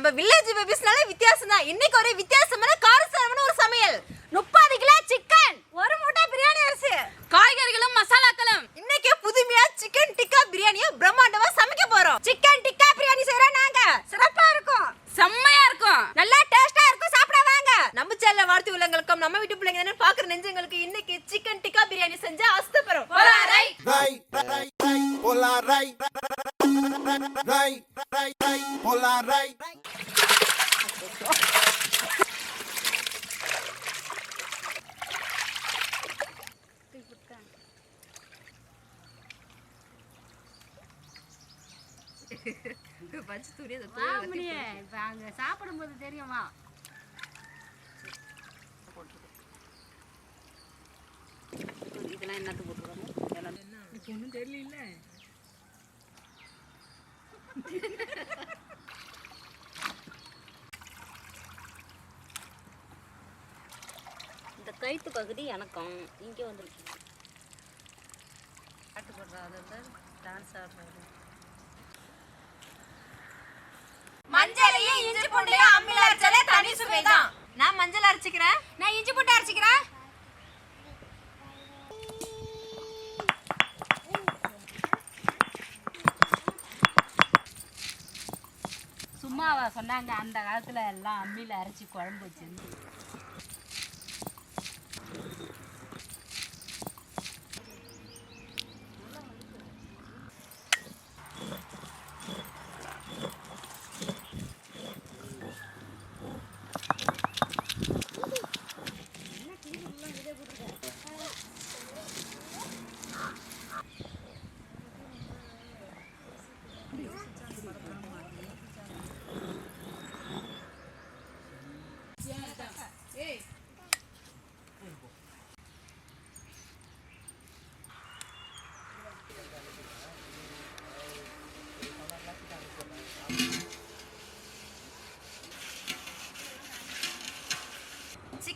நம்ம வில்லேஜ் பேபிஸ்னாலே வித்தியாசம் தான் இன்னைக்கு ஒரு வித்தியாசமான காரசாரமான ஒரு சமையல். முப்பது கிலோ சிக்கன் ஒரு மூட்டை பிரியாணி அரிசி. காய்கறிகளும் மசாலாக்களும். இன்னைக்கு புதுமையா சிக்கன் டிக்கா பிரியாணியை பிரம்மாண்டமா சமைக்க போறோம். சிக்கன் டிக்கா பிரியாணி செய்றோம் நாங்க. சிறப்பா இருக்கும். செம்மையா இருக்கும். நல்லா டேஸ்டா இருக்கும். சாப்பிட வாங்க. நம்ம சேனல்ல வாழ்த்து உள்ளங்களுக்கும் நம்ம வீட்டு பிள்ளைங்க என்னன்னு பாக்குற நெஞ்சங்களுக்கு இன்னைக்கு சிக்கன் டிக்கா பிரியாணி செஞ்சு அஸ்தபரம் போலாரை. Ray, ray, ray, hola, ray, ray, ray, ray, hola, ray. பஞ்சு துணி இப்ப அங்க சாப்பிடும்போது தெரியுமா இதெல்லாம் என்னத்து போட்டுருவாங்க ஒன்றும் தெரியல இந்த கழுத்து பகுதி எனக்கும். இங்கே பாட்டு டான்ஸ் ஆடுறாங்க மஞ்சளையும் இஞ்சி பூண்டையும் அம்மில அரைச்சாலே தனி சுவை தான் நான் மஞ்சள் அரைச்சிக்கிறேன். நான் இஞ்சி போட்டு அரைச்சிக்கிறேன். சொன்னாங்க அந்த காலத்துல எல்லாம் அம்மியில அரைச்சி குழம்பு வச்சிருந்து.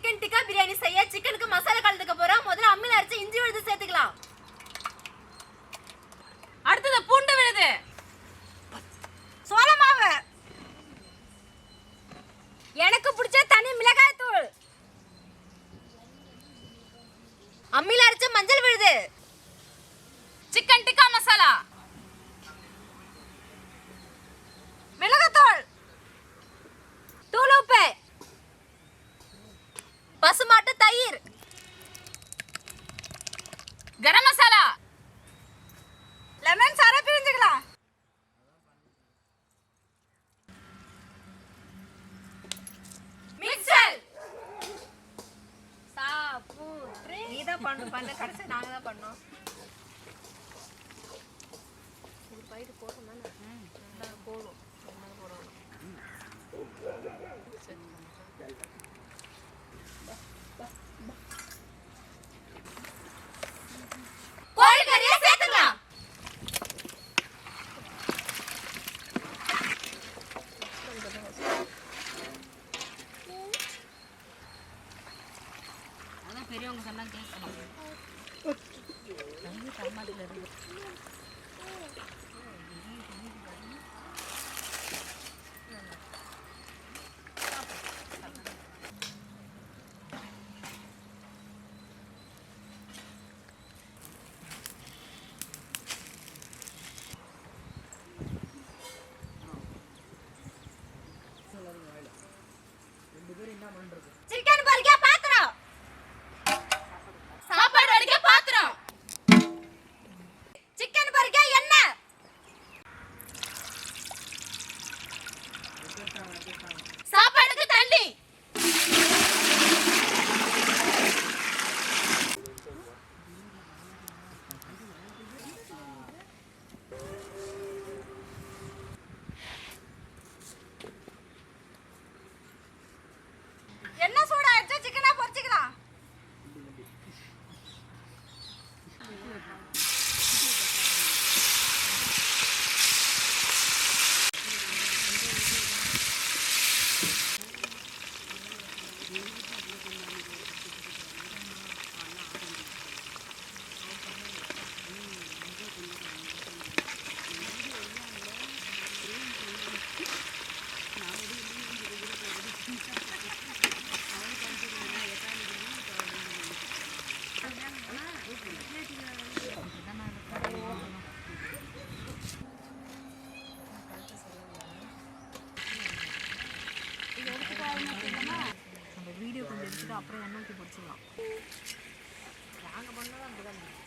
சிக்கன் டிக்கா பிரியாணி செய்ய சிக்கனுக்கு மசாலா கலந்துக்க போறோம். முதல்ல அம்மில அரைச்சு இஞ்சி விழுது சேர்த்துக்கலாம். தான் பண்ணு பண்ண கடைசி நாங்க தான்? பண்ணோம் கோழிக்கறியை Thank you. பட்டை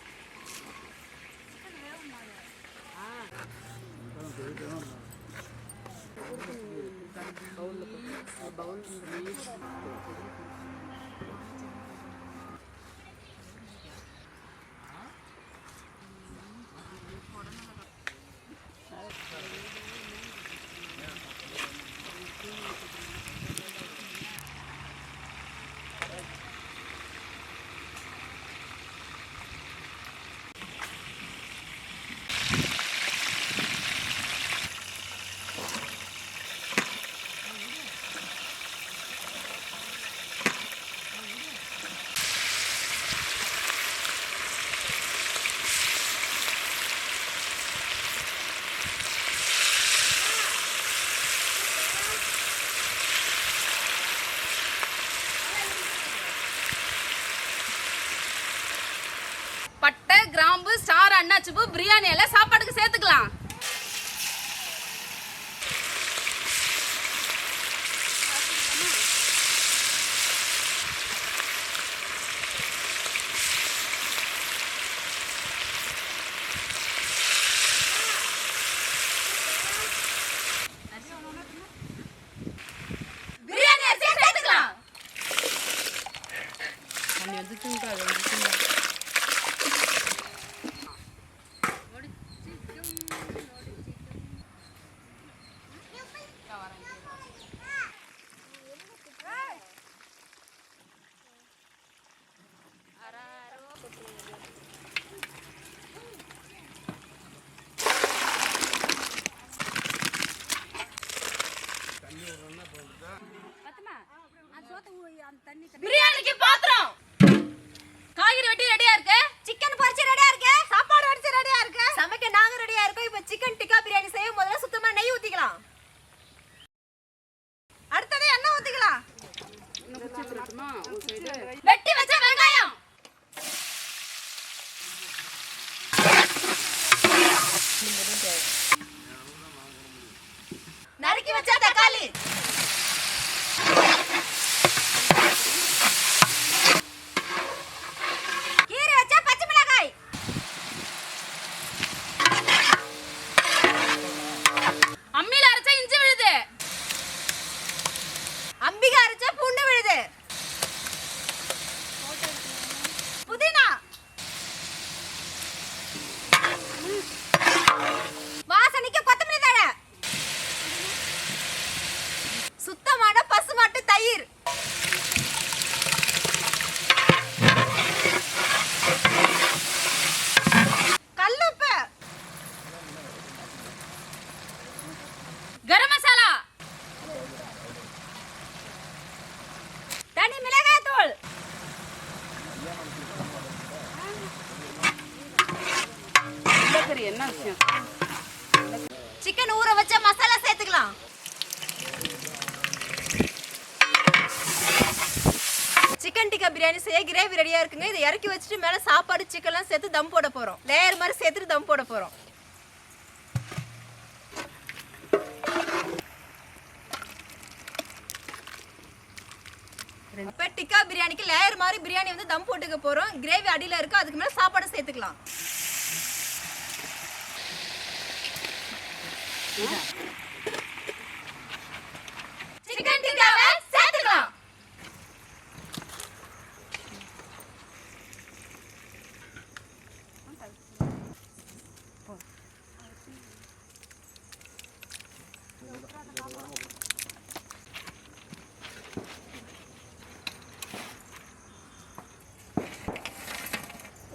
ஸ்டார் அன்னாச்சிப்பூ பிரியாணி எல்லாம் Yeah, yeah. வச்ச மசாலா சேர்த்துக்கலாம். சிக்கன் டிக்கா பிரியாணி செய்ய கிரேவி ரெடியா இருக்குங்க. இதை இறக்கி வச்சுட்டு மேல சாப்பாடு சிக்கன்லாம் சேர்த்து தம் போட போறோம். லேயர் மாதிரி சேர்த்துட்டு தம் போட போறோம். இப்ப டிக்கா பிரியாணிக்கு லேயர் மாதிரி பிரியாணி வந்து தம் போட்டுக்க போறோம். கிரேவி அடியில இருக்கு. அதுக்கு மேல சாப்பாடு சேர்த்துக்கலாம். சிக்கன் டிக்காவை சேர்த்துக்கலாம்.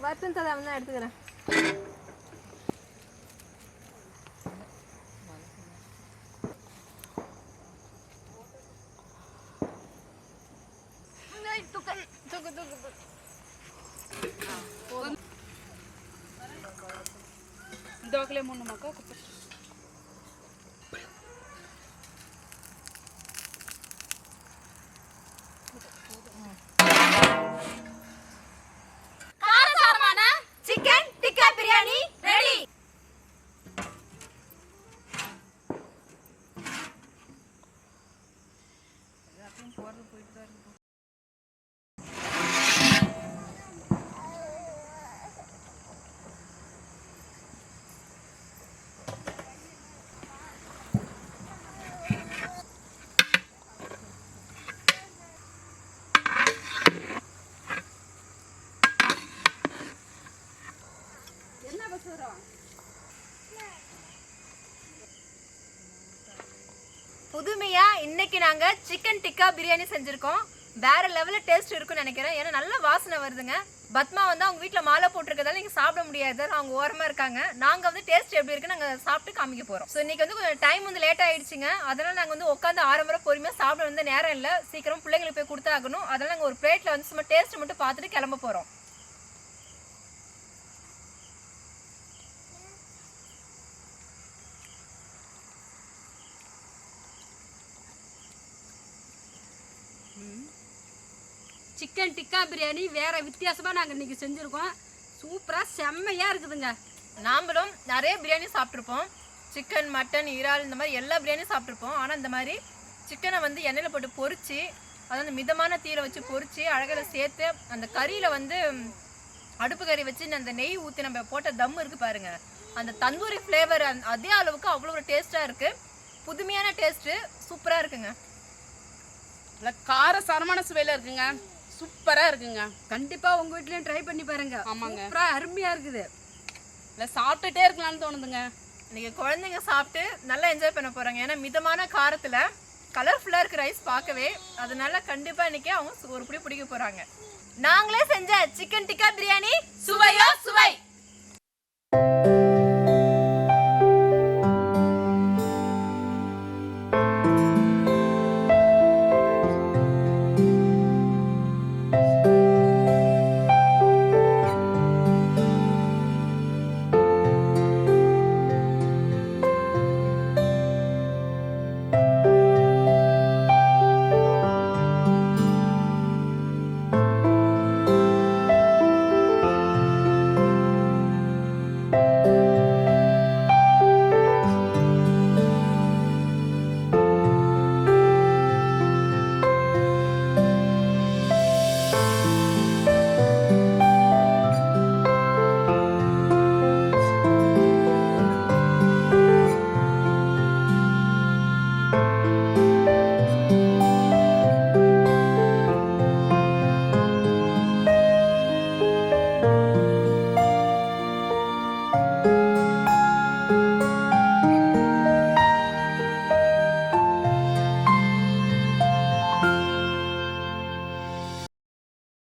வறுத்து தலை வந்து எடுத்துக்கிறேன். ఆకులేముండు మాకు? ఒక புதுமையா இன்னைக்கு நாங்க சிக்கன் டிக்கா பிரியாணி செஞ்சிருக்கோம். வேற லெவல்ல டேஸ்ட் இருக்கும்னு நினைக்கிறேன். ஏன்னா நல்ல வாசனை வருதுங்க. பத்மா வந்து அவங்க வீட்டில் மாலை போட்டிருக்கதால நீங்கள் சாப்பிட முடியாது. அவங்க ஓரமாக இருக்காங்க. நாங்கள் வந்து டேஸ்ட் எப்படி இருக்குன்னு நாங்கள் சாப்பிட்டு காமிக்க போகிறோம் ஸோ இன்றைக்கி வந்து கொஞ்சம் டைம் வந்து லேட் ஆகிடுச்சிங்க அதனால் நாங்கள் வந்து உட்காந்து ஆரம்பர பொறுமையாக சாப்பிட வந்து நேரம் இல்லை. சீக்கிரம் பிள்ளைங்களுக்கு போய் கொடுத்தாகணும். அதனால் நாங்கள் ஒரு பிளேட்டில் வந்து சும்மா டேஸ்ட் மட்டும் பார்த்துட்டு கிளம்ப போகிறோம் சிக்கன் டிக்கா பிரியாணி வேற வித்தியாசமா நாங்கள் இன்னைக்கு செஞ்சுருக்கோம். சூப்பரா செம்மையா இருக்குதுங்க. நாமளும் நிறைய பிரியாணி சாப்பிட்ருப்போம் சிக்கன் மட்டன் இறால் இந்த மாதிரி எல்லா பிரியாணியும் சாப்பிட்ருப்போம் ஆனால் இந்த மாதிரி சிக்கனை வந்து எண்ணெயில் போட்டு பொறிச்சு அதை வந்து மிதமான தீயில வச்சு பொறிச்சு அழகில் சேர்த்து அந்த கறியில் வந்து அடுப்பு கறி வச்சு அந்த நெய் ஊற்றி நம்ம போட்ட தம் இருக்கு பாருங்க. அந்த தந்தூரி ஃப்ளேவர் அதே அளவுக்கு அவ்வளோ ஒரு டேஸ்ட்டாக இருக்கு. புதுமையான டேஸ்ட்டு சூப்பராக இருக்குங்க. இல்லை கார சரமான சுவையில் இருக்குங்க. சூப்பரா இருக்குங்க. கண்டிப்பா உங்க வீட்லயும் ட்ரை பண்ணி பாருங்க. ஆமாங்க. சூப்பராக அருமையா இருக்குது. இல்லை சாப்பிட்டுட்டே இருக்கலாம்னு தோணுதுங்க. நீங்கள் குழந்தைங்க சாப்பிட்டு நல்லா என்ஜாய் பண்ண போறாங்க. ஏன்னா மிதமான காரத்துல கலர்ஃபுல்லா இருக்கிற ரைஸ் பார்க்கவே அதனால கண்டிப்பா இன்னைக்கு அவங்க ஒரு பிடி பிடிக்க போறாங்க. நாங்களே செஞ்ச சிக்கன் டிக்கா பிரியாணி சுவையோ சுவை!